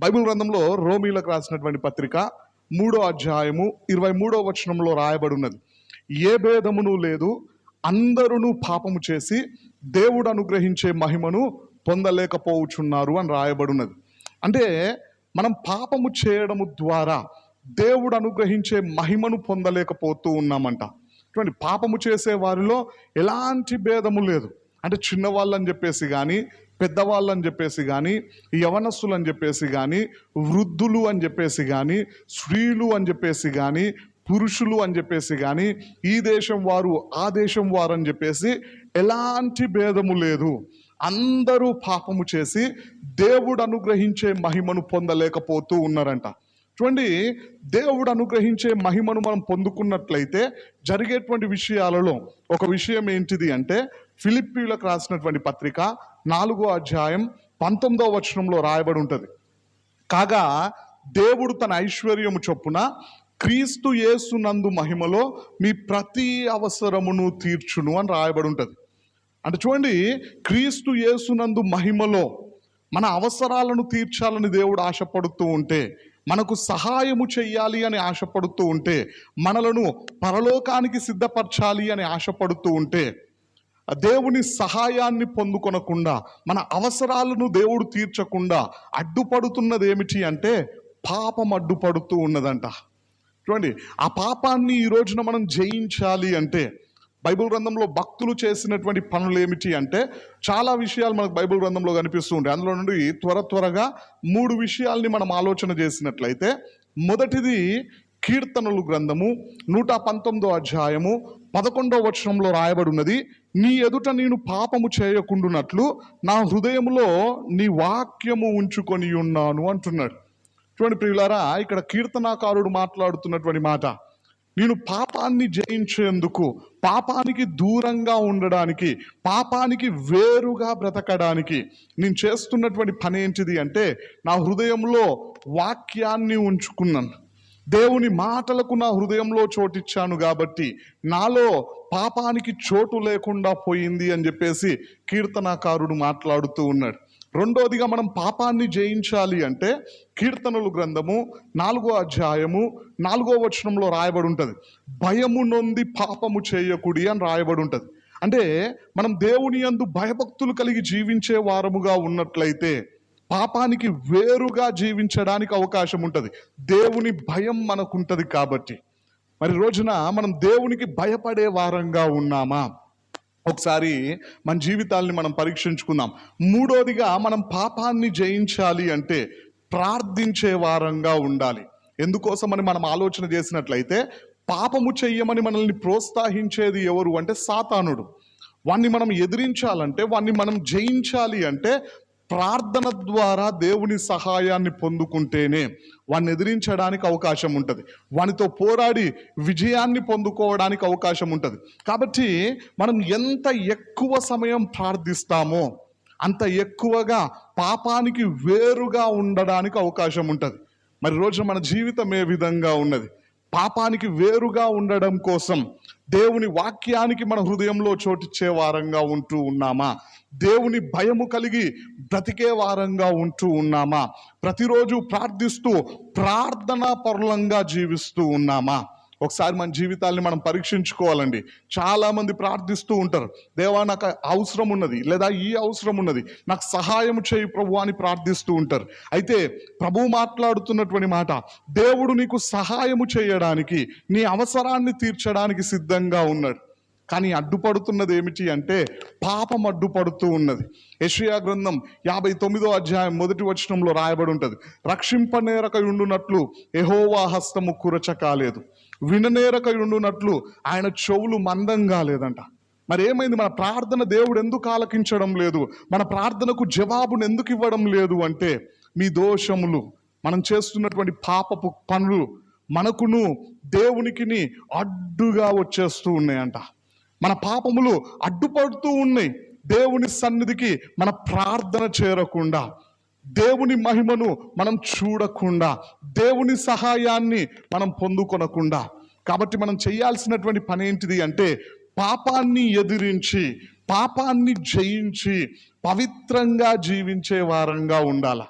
Bible గ్రంథంలో రోమిలకు రాసినటువంటి పత్రిక మూడో అధ్యాయము ఇరవై మూడో వచనంలో రాయబడి ఉన్నది. ఏ భేదమును లేదు అందరూ పాపము చేసి దేవుడు అనుగ్రహించే మహిమను పొందలేకపోవచ్చున్నారు అని రాయబడి ఉన్నది. అంటే మనం పాపము చేయడము ద్వారా దేవుడు అనుగ్రహించే మహిమను పొందలేకపోతూ ఉన్నామంట. చూడండి పాపము చేసే వారిలో ఎలాంటి భేదము లేదు. అంటే చిన్నవాళ్ళు అని చెప్పేసి కానీ పెద్దవాళ్ళు అని చెప్పేసి కానీ యవనస్సులు అని చెప్పేసి కానీ వృద్ధులు అని చెప్పేసి కానీ స్త్రీలు అని చెప్పేసి కానీ పురుషులు అని చెప్పేసి కానీ ఈ దేశం వారు ఆ దేశం వారు అని చెప్పేసి ఎలాంటి భేదము లేదు. అందరూ పాపము చేసి దేవుడు అనుగ్రహించే మహిమను పొందలేకపోతూ ఉన్నారంట. చూడండి దేవుడు అనుగ్రహించే మహిమను మనం పొందుకున్నట్లయితే జరిగేటువంటి విషయాలలో ఒక విషయం ఏంటిది అంటే ఫిలిప్పీలకు రాసినటువంటి పత్రిక నాలుగో అధ్యాయం పంతొమ్మిదో వచనంలో రాయబడి ఉంటుంది. కాగా దేవుడు తన ఐశ్వర్యము చొప్పున క్రీస్తు యేసునందు మహిమలో మీ ప్రతి అవసరమును తీర్చును అని రాయబడి ఉంటుంది. అంటే చూడండి క్రీస్తు యేసునందు మహిమలో మన అవసరాలను తీర్చాలని దేవుడు ఆశపడుతూ ఉంటే మనకు సహాయము చెయ్యాలి అని ఆశపడుతూ ఉంటే మనలను పరలోకానికి సిద్ధపరచాలి అని ఆశపడుతూ ఉంటే దేవుని సహాయాన్ని పొందుకొనకుండా మన అవసరాలను దేవుడు తీర్చకుండా అడ్డుపడుతున్నది ఏమిటి అంటే పాపం అడ్డుపడుతూ ఉన్నదంట. చూడండి ఆ పాపాన్ని ఈ రోజున మనం జయించాలి అంటే బైబిల్ గ్రంథంలో భక్తులు చేసినటువంటి పనులు ఏమిటి అంటే చాలా విషయాలు మనకు బైబిల్ గ్రంథంలో కనిపిస్తూ ఉంటాయి. అందులో నుండి త్వర త్వరగా మూడు విషయాల్ని మనం ఆలోచన చేసినట్లయితే మొదటిది కీర్తనలు గ్రంథము నూట పంతొమ్మిదో అధ్యాయము పదకొండో వచనంలో రాయబడి ఉన్నది నీ ఎదుట నేను పాపము చేయకుండునట్లు నా హృదయములో నీ వాక్యము ఉంచుకొని ఉన్నాను అంటున్నాడు. చూడండి ప్రియులారా ఇక్కడ కీర్తనాకారుడు మాట్లాడుతున్నటువంటి మాట నేను పాపాన్ని జయించేందుకు పాపానికి దూరంగా ఉండడానికి పాపానికి వేరుగా బ్రతకడానికి నేను చేస్తున్నటువంటి పని ఏంటిది అంటే నా హృదయంలో వాక్యాన్ని ఉంచుకున్నాను. దేవుని మాటలకు నా హృదయంలో చోటిచ్చాను కాబట్టి నాలో పాపానికి చోటు లేకుండా పోయింది అని చెప్పేసి కీర్తనాకారుడు మాట్లాడుతూ ఉన్నాడు. రెండోదిగా మనం పాపాన్ని జయించాలి అంటే కీర్తనలు గ్రంథము నాలుగో అధ్యాయము నాలుగో వచనంలో రాయబడి ఉంటుంది భయము నొంది పాపము చేయకుడి అని రాయబడి ఉంటుంది అంటే మనం దేవుని యందు భయభక్తులు కలిగి జీవించే వారముగా ఉన్నట్లయితే పాపానికి వేరుగా జీవించడానికి అవకాశం ఉంటుంది. దేవుని భయం మనకుంటుంది కాబట్టి. మరి రోజున మనం దేవునికి భయపడే వారంగా ఉన్నామా? ఒకసారి మన జీవితాల్ని మనం పరీక్షించుకుందాం. మూడోదిగా మనం పాపాన్ని జయించాలి అంటే ప్రార్థించే వారంగా ఉండాలి. ఎందుకోసమని మనం ఆలోచన చేసినట్లయితే పాపము చెయ్యమని మనల్ని ప్రోత్సహించేది ఎవరు అంటే సాతానుడు. వాణ్ణి మనం ఎదిరించాలంటే వాణ్ణి మనం జయించాలి అంటే ప్రార్థన ద్వారా దేవుని సహాయాన్ని పొందుకుంటేనే వాడిని ఎదిరించడానికి అవకాశం ఉంటుంది. వానితో పోరాడి విజయాన్ని పొందుకోవడానికి అవకాశం ఉంటుంది. కాబట్టి మనం ఎంత ఎక్కువ సమయం ప్రార్థిస్తామో అంత ఎక్కువగా పాపానికి వేరుగా ఉండడానికి అవకాశం ఉంటుంది. మరి రోజు మన జీవితం ఏ విధంగా ఉన్నది? పాపానికి వేరుగా ఉండడం కోసం దేవుని వాక్యానికి మన హృదయంలో చోటిచ్చే వారంగా ఉంటూ ఉన్నామా? దేవుని భయము కలిగి బ్రతికే వారంగా ఉంటూ ఉన్నామా? ప్రతిరోజు ప్రార్థిస్తూ ప్రార్థనా పరులంగా జీవిస్తూ ఉన్నామా? ఒకసారి మన జీవితాల్ని మనం పరీక్షించుకోవాలండి. చాలామంది ప్రార్థిస్తూ ఉంటారు. దేవా నాకు అవసరం ఉన్నది లేదా ఈ అవసరం ఉన్నది. నాకు సహాయం చేయి ప్రభు అని ప్రార్థిస్తూ ఉంటారు. అయితే ప్రభు మాట్లాడుతున్నటువంటి మాట దేవుడు నీకు సహాయము చేయడానికి నీ అవసరాన్ని తీర్చడానికి సిద్ధంగా ఉన్నాడు. కానీ అడ్డుపడుతున్నది ఏమిటి అంటే పాపం అడ్డుపడుతూ ఉన్నది. యషియా గ్రంథం యాభై తొమ్మిదో అధ్యాయం మొదటి వచనంలో రాయబడి ఉంటుంది. రక్షింపనేరక ఉండునట్లు ఎహోవా హస్తము కురచ కాలేదు విననేరకయుండునట్లు ఆయన చెవులు మందం కాలేదంట మరి ఏమైంది మన ప్రార్థన దేవుడు ఎందుకు ఆలకించడం లేదు? మన ప్రార్థనకు జవాబును ఎందుకు ఇవ్వడం లేదు అంటే మీ దోషములు మనం చేస్తున్నటువంటి పాపపు పనులు మనకును దేవునికిని అడ్డుగా వచ్చేస్తూ ఉన్నాయంట. మన పాపములు అడ్డుపడుతూ ఉన్నాయి. దేవుని సన్నిధికి మన ప్రార్థన చేరకుండా. దేవుని మహిమను మనం చూడకుండా దేవుని సహాయాన్ని మనం పొందుకొనకుండా. కాబట్టి మనం చేయాల్సినటువంటి పని ఏంటిది అంటే పాపాన్ని ఎదిరించి పాపాన్ని జయించి పవిత్రంగా జీవించే వారంగా ఉండాల.